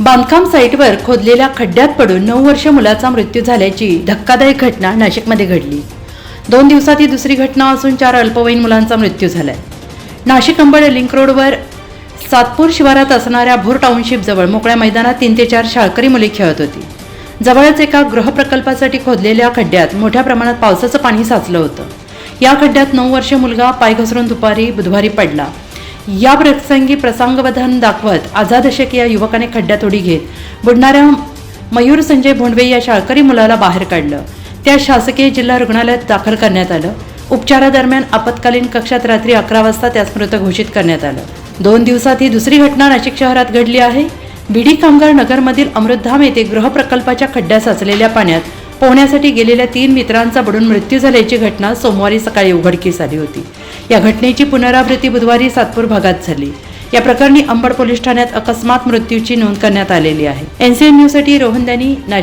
बांधकाम साईटवर खोदलेल्या खड्ड्यात पडून नऊ वर्ष मुलाचा मृत्यू झाल्याची धक्कादायक घटना नाशिकमध्ये घडली. दोन दिवसात ही दुसरी घटना असून चार अल्पवयीन मुलांचा मृत्यू झालाय. नाशिक अंबड लिंक रोडवर सातपूर शिवारात असणाऱ्या भोर टाउनशिपजवळ मोकळ्या मैदानात तीन ते चार शाळकरी मुले खेळत होती. जवळच एका गृहप्रकल्पासाठी खोदलेल्या खड्ड्यात मोठ्या प्रमाणात पावसाचं पाणी साचलं होतं. या खड्ड्यात नऊ वर्ष मुलगा पाय घसरून दुपारी बुधवारी पडला. या प्रसंगी प्रसंगवधन दाखवत आझादशक या युवकाने खड्ड्यात उडी घेत बुडणाऱ्या मयूर संजय भोंडवे या शाळकरी मुलाला बाहेर काढलं. त्या शासकीय जिल्हा रुग्णालयात दाखल करण्यात आलं. उपचारादरम्यान आपत्कालीन कक्षात रात्री अकरा वाजता त्यास मृत घोषित करण्यात आलं. दोन दिवसात ही दुसरी घटना नाशिक शहरात घडली आहे. बीडी कामगार नगरमधील अमृतधाम येथे गृहप्रकल्पाच्या खड्ड्यात साचलेल्या पाण्यात पोहण्यासाठी गेलेल्या तीन मित्रांचा बुडून मृत्यू झाल्याची घटना सोमवारी सकाळी उघडकीस आली होती. या घटनेची पुनरावृत्ती बुधवारी सातपूर भागात झाली. या प्रकरणी अंबड पोलीस ठाण्यात अकस्मात मृत्यूची नोंद करण्यात आलेली आहे. एनसीएन न्यूजसाठी रोहन दॅनी नाशिक.